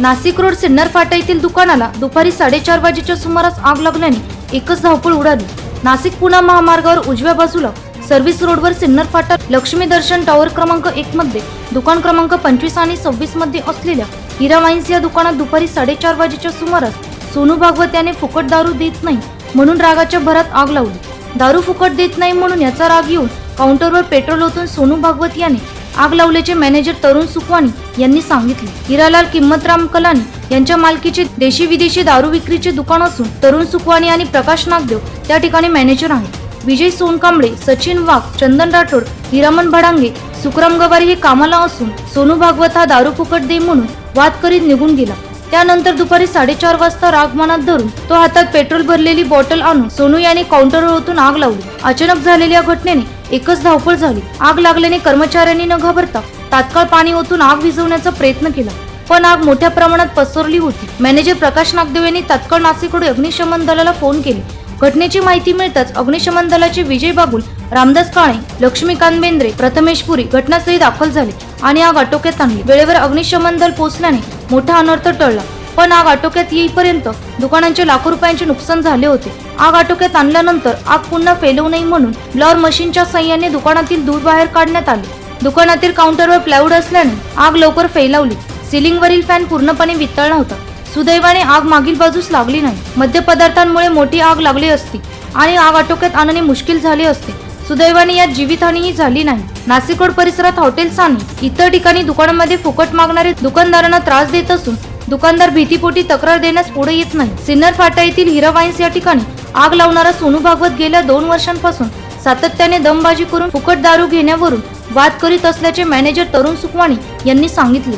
Nashik road Sinnar फाटा येथील दुकानाला दुपारी साडेचार वाजेच्या सुमारास आग लागल्याने एकच धावपळ उडाली. नाशिक पुणा महामार्गावर उजव्या बाजूला सर्व्हिस रोडवर सिन्नर फाटा लक्ष्मी दर्शन टॉवर क्रमांक एक मध्ये दुकान क्रमांक पंचवीस आणि सव्वीसमध्ये असलेल्या हिरा वाईन्स या दुकानात दुपारी साडेचार वाजेच्या सुमारास सोनू भागवत याने फुकट दारू देत नाही म्हणून रागाच्या भरात आग लावली. दारू फुकट देत नाही म्हणून याचा राग येऊन काउंटरवर पेट्रोल ओतून सोनू भागवत याने आग लावल्याचे मॅनेजर तरुण सुखवाणी यांनी सांगितले. हिरालाल किंमतराम कलानी यांच्या मालकीचे देशी विदेशी दारू विक्रीचे दुकान असून तरुण सुखवाणी आणि प्रकाश नागदेव त्या ठिकाणी मॅनेजर आहेत. विजय सोनकांबळे सचिन वाघ चंदन राठोड हिरामन भडांगे सुखराम गवारी हे कामाला असून सोनू भागवत हा दारू फुकट दे म्हणून वाद करीत निघून गेला. त्यानंतर दुपारी साडेचार वाजता राग मनात धरून तो हातात पेट्रोल भरलेली बॉटल आणून सोनू याने काउंटरवर ओतून आग लावली. अचानक झालेल्या घटनेने एकच धावपळ झाली. आग लागल्याने कर्मचाऱ्यांनी न घाबरता तात्काळ पाणी ओतून आग विझवण्याचा प्रयत्न केला. पण आग मोठ्या प्रमाणात पसरली होती. मॅनेजर प्रकाश नागदेव यांनी तात्काळ नाशिककडे अग्निशमन दलाला फोन केले. घटनेची माहिती मिळताच अग्निशमन दलाचे विजय बागुल रामदास काळे लक्ष्मीकांत बेंद्रे प्रथमेश पुरी घटनास्थळी दाखल झाले आणि आग आटोक्यात आणली. वेळेवर अग्निशमन दल पोहोचल्याने मोठा अनर्थ टळला. पण आग आटोक्यात येईपर्यंत दुकानांचे लाखो रुपयांचे नुकसान झाले होते. आग आटोक्यात आणल्यानंतर आग पुन्हा फैलवू नये म्हणून ब्लॉर मशीनच्या सहाय्याने दुकानातील दूध बाहेर काढण्यात आले. दुकानातील काउंटरवर प्लायवूड असल्याने आग लवकर फैलावली. सिलिंगवरील फॅन पूर्णपणे वितळला होता. सुदैवाने आग मागील बाजूस लागली नाही. मद्यपदार्थांमुळे मोठी आग लागली असती आणि आग आटोक्यात आणणे मुश्किल झाले असते. सुदैवाने यात जीवितहानीही झाली नाही. नाशिक रोड परिसरात हॉटेल्स आणि इतर ठिकाणी दुकानांमध्ये फुकट मागणारे दुकानदारांना त्रास देत असून दुकानदार भीतीपोटी तक्रार देण्यास पुढे येत नाही. सिन्नर फाटा येथील हिरा वाईन्स या ठिकाणी आग लावणारा सोनू भागवत गेल्या दोन वर्षांपासून सातत्याने दमबाजी करून फुकट दारू घेण्यावरून वाद करीत असल्याचे मॅनेजर तरुण सुखवाणी यांनी सांगितले.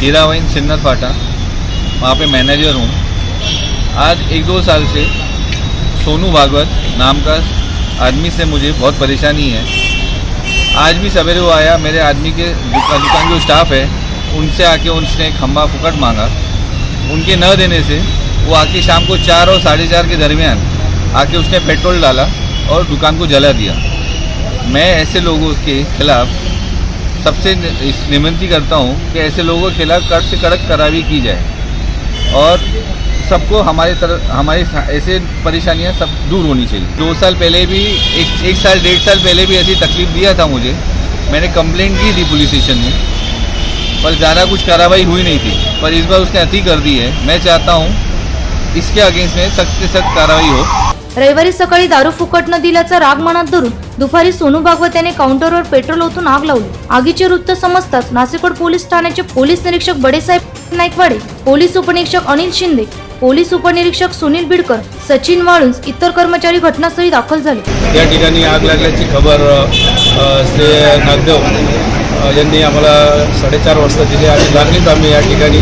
हीरा वाइन सिन्नर फाटा वहाँ पे मैनेजर हूँ आज एक दो साल से सोनू भागवत नाम का आदमी से मुझे बहुत परेशानी है। आज भी सवेरे वो आया मेरे आदमी के दुकान दुकान जो स्टाफ है उनसे आके उसने खम्बा फुकट मांगा। उनके न देने से वो आके शाम को चार और साढ़े चार के दरमियान आके उसने पेट्रोल डाला और दुकान को जला दिया। मैं ऐसे लोगों के खिलाफ सबसे निमंती करता हूँ कि ऐसे लोगों के खिलाफ कड़क से कड़क कार्रवाई की जाए और सबको हमारे तरफ़ हमारी ऐसे परेशानियाँ सब दूर होनी चाहिए। दो साल पहले भी, एक एक साल, डेढ़ साल पहले भी ऐसी तकलीफ़ दिया था मुझे। मैंने कंप्लेंट की थी पुलिस स्टेशन में। पर ज़्यादा कुछ कार्रवाई हुई नहीं थी पर इस बार उसने अति कर दी है। मैं चाहता हूँ इसके अगेंस्ट में सख्त से सख्त कार्रवाई हो। रविवारी सकाळी दारू फुकट न दिल्याचा राग मनात धरून दुपारी सोनू भागवत याने काउंटरवर पेट्रोल ओतून आग लावली. आगीचे वृत्त समजताच नाशिकोड पोलीस ठाण्याचे पोलीस निरीक्षक बडेसाहेब नाईकवाडे पोलीस उपनिरीक्षक अनिल शिंदे पोलीस उपनिरीक्षक सुनील बिडकर सचिन वाळुंज इतर कर्मचारी घटनास्थळी दाखल झाले. या ठिकाणी आग लागल्याची खबर श्री नागदेव यांनी आम्हाला साडेचार वाजता दिली आणि लागलीच आम्ही या ठिकाणी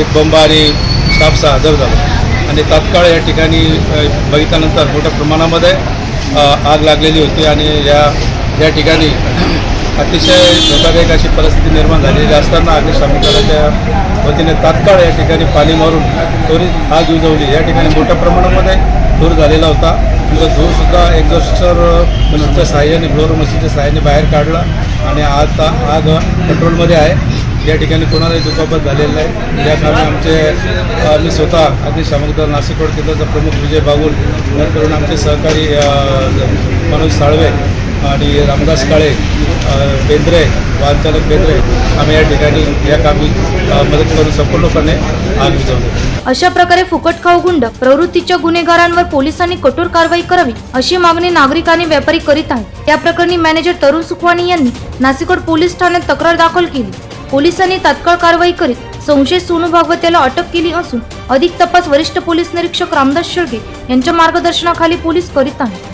एक बंब आणि स्टाफचा हजर झालो. आणि तात्काळ या ठिकाणी बघितल्यानंतर मोठ्या प्रमाणामध्ये आग लागलेली होती आणि या या ठिकाणी अतिशय धोकादायक अशी परिस्थिती निर्माण झालेली असताना अग्निशामक दलाच्या वतीने तात्काळ या ठिकाणी पाणी मारून त्वरित आग विजवली या ठिकाणी मोठ्या प्रमाणामध्ये धूर झालेला होता. तो धूरसुद्धा एक्झॉस्टर मशीनच्या सहाय्याने ब्लोअर मशीनच्या सहाय्याने बाहेर काढला आणि आता आग कंट्रोलमध्ये आहे. या ठिकाणी कोणालाही दुखापत झालेलं नाही. या कामी आमचे आम्ही स्वतः अगदी शामकदार नाशिक रोड केंद्राचा प्रमुख विजय बागुल नंतर आमचे सहकारी मनोज साळवे आणि रामदास काळे बेंद्रे वाहनचालक बेंद्रे आम्ही या ठिकाणी या कामी मदत करून संपूर्णपणे आग विझवली अशा प्रकारे फुकट खाऊ गुंड प्रवृत्तीच्या गुन्हेगारांवर पोलिसांनी कठोर कारवाई करावी अशी मागणी नागरिक आणि व्यापारी करीत आहेत. या प्रकरणी मॅनेजर तरुण सुखवाणी यांनी नाशिकोड पोलीस ठाण्यात तक्रार दाखल केली. पोलिसांनी तात्काळ कारवाई करीत संशयित सोनू भागवत याला अटक केली असून अधिक तपास वरिष्ठ पोलीस निरीक्षक रामदास शेळके यांच्या मार्गदर्शनाखाली पोलीस करीत आहेत.